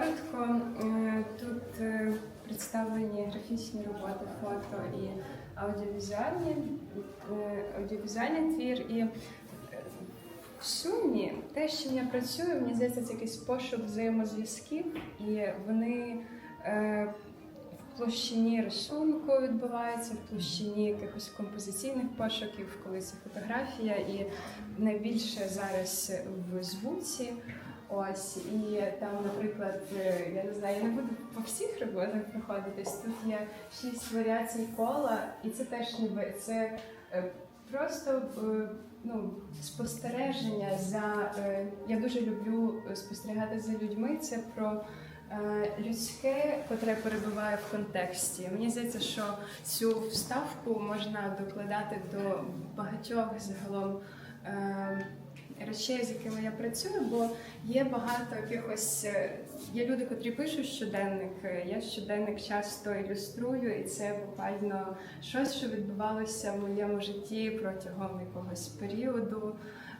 коротко, е, тут е, представлені графічні роботи, фото і аудіовізуальні, е, аудіовізуальний твір. І в сумі те, чим я працюю, мені здається, це якийсь пошук взаємозв'язків, і вони в площині рисунку відбуваються, в площині якихось композиційних пошуків, коли це фотографія, і найбільше зараз в звуці. Ось і там, наприклад, е, я не знаю, я не буду по всіх роботах проходитись. Тут є шість варіацій кола, і це теж ніби це е, просто е, ну, спостереження за я дуже люблю спостерігати за людьми. Це про людське, котре перебуває в контексті. Мені здається, що цю вставку можна докладати до багатьох загалом. Речей, з якими я працюю, бо є багато якихось е, є люди, котрі пишуть щоденник. е, Я щоденник часто ілюструю, і це буквально щось, що відбувалося в моєму житті протягом якогось періоду.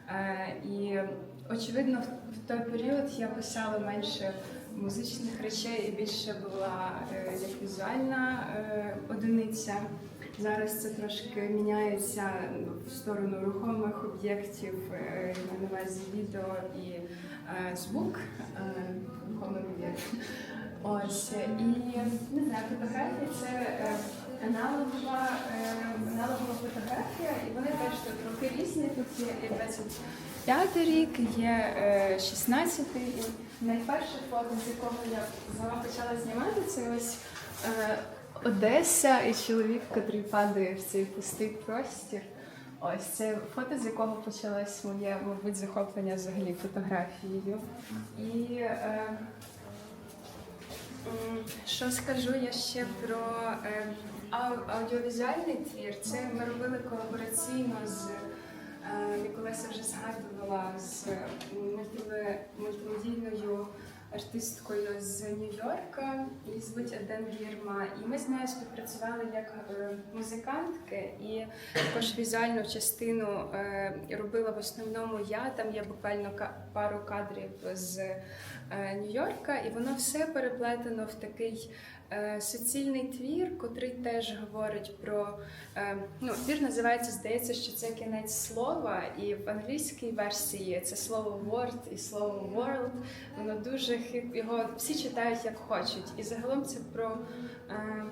Е, І очевидно, в- той період я писала менше музичних речей і більше була як візуальна одиниця. Зараз це трошки міняється в сторону рухомих об'єктів, е, на увазі відео і е, звук е, рухомих об'єктів. Ось і не знаю, фотографія це аналогова, аналогова фотографія, і вони теж тут роки різні. Тут є і 25 рік, є е, 16 і найперше фото, з якого я сама почала знімати, це ось. Одеса і чоловік, який падає в цей пустий простір. Ось це фото, з якого почалось моє, мабуть, захоплення взагалі фотографією. І е, що скажу я ще про е, аудіовізуальний твір. Це ми робили колабораційно з е, Ніколеса вже згадувала з мультимедійною артисткою з Нью-Йорка, її звуть Аден Гірма. І ми з нею співпрацювали як е, музикантки, і також візуальну частину е, робила в основному я. Там є буквально пару кадрів з е, Нью-Йорка, і воно все переплетено в такий. Е, Суцільний твір, котрий теж говорить про е, ну, твір називається, здається, що це кінець слова, і в англійській версії це слово word і слово world. Воно дуже хип його всі читають як хочуть. І загалом це про е,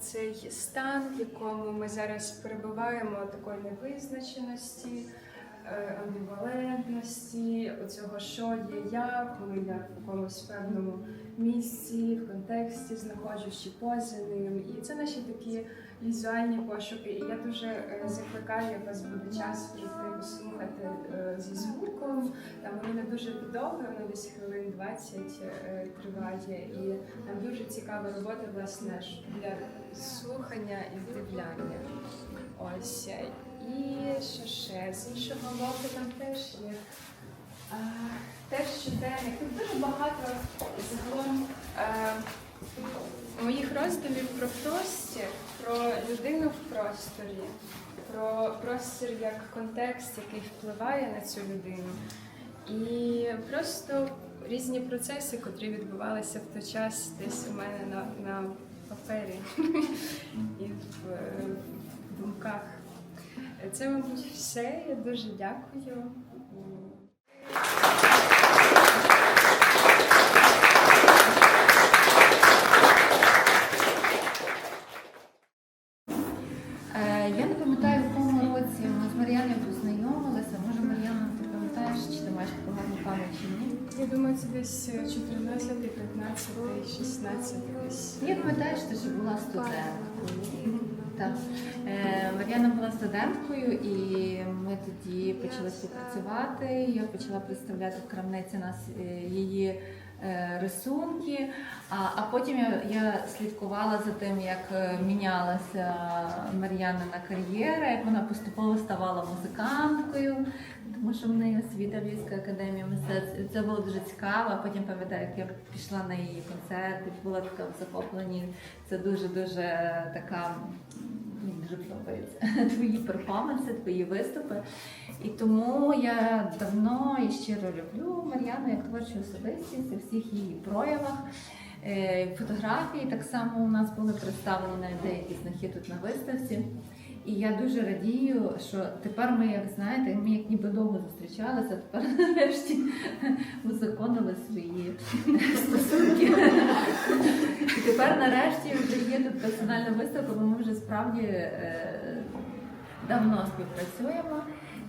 цей стан, в якому ми зараз перебуваємо, такої невизначеності, амбівалентності, оцього, що є я, коли я в якомусь певному місці, в контексті знаходжусь поза ним. І це наші такі візуальні пошуки. І я дуже е, закликаю, вас буде час прийти послухати е, зі звуком. Там воно не дуже довго, воно десь хвилин 20 е, триває. І там дуже цікава робота, власне, для слухання і вдивляння. Ось. І що ще? З іншого боку, там теж є. А, теж щоденник. Тут дуже багато загалом е, моїх роздумів про простір, про людину в просторі, про простір як контекст, який впливає на цю людину. І просто різні процеси, котрі відбувалися в той час десь у мене на, на папері і в, е. Це, мабуть, все. Я дуже дякую. Е, Я не пам'ятаю, в якому році ми з Мар'яною познайомилися. Може, Мар'яна, ти пам'ятаєш, чи ти маєш гарну пам'ять чи ні? Я думаю, це десь 14, 15, 16 десь. Я пам'ятаю, що ти ще була студенткою. Так. Е, Мар'яна була студенткою, і ми тоді почали співпрацювати. Я почала представляти в крамниці нас е, її е, рисунки. А, а потім я, я слідкувала за тим, як мінялася Мар'янина кар'єра, як вона поступово ставала музиканткою, тому що в неї освіта Львівська академія мистецтв. І Це було дуже цікаво. Потім пам'ятаю, як я пішла на її концерти, була така в захопленні. Це дуже дуже така мені дуже подобаються твої перформанси, твої виступи. І тому я давно і щиро люблю Мар'яну як творчу особистість у всіх її проявах. Е, Фотографії так само у нас були представлені навіть деякі з них є тут на виставці. І я дуже радію, що тепер ми, як знаєте, ми як ніби довго зустрічалися, тепер нарешті узаконили свої стосунки. І тепер нарешті вже є тут персональна виставка, бо ми вже справді е, давно співпрацюємо.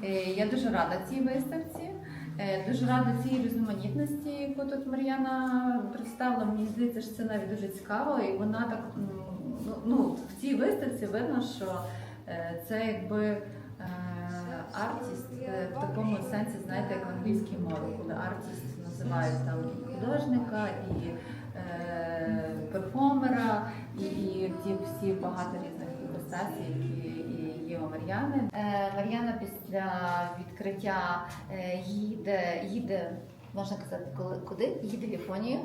Е, Я дуже рада цій виставці. Е, Дуже рада цій різноманітності, яку тут Мар'яна представила. Мені здається, що це навіть дуже цікаво, і вона так ну, ну в цій виставці видно, що це якби е, артіст е, в такому сенсі, знаєте, як в англійській мові, коли артіст називають там і художника, і е, перформера, і, і ті всі багато різних іпостасій, які є у Мар'яни. Е, Мар'яна після відкриття е, їде, їде, можна казати, коли куди? Їде Японію.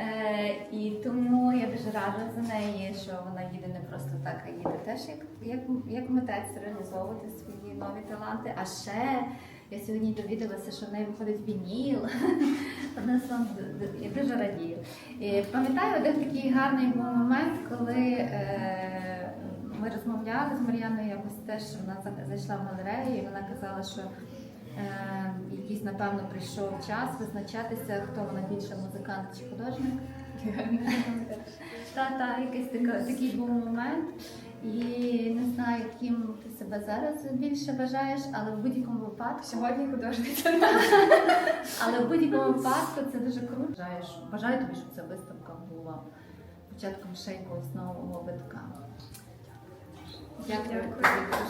Е, і тому я дуже рада за неї, що вона їде не просто так, а їде теж як, як, як митець реалізовувати свої нові таланти. А ще я сьогодні довідалася, що в неї виходить вініл. Я дуже радію. Пам'ятаю один такий гарний був момент, коли е, ми розмовляли з Мар'яною якось теж вона зайшла в галерею, і вона казала, що якийсь, напевно, прийшов час визначатися, хто вона більше музикант чи художник. Та, та, якийсь такий був момент. І не знаю, яким ти себе зараз більше вважаєш, але в будь-якому випадку. Сьогодні художниця. Але в будь-якому випадку це дуже круто. Бажаєш, бажаю тобі, щоб ця виставка була початком ще якогось нового витка. Дякую. Дякую.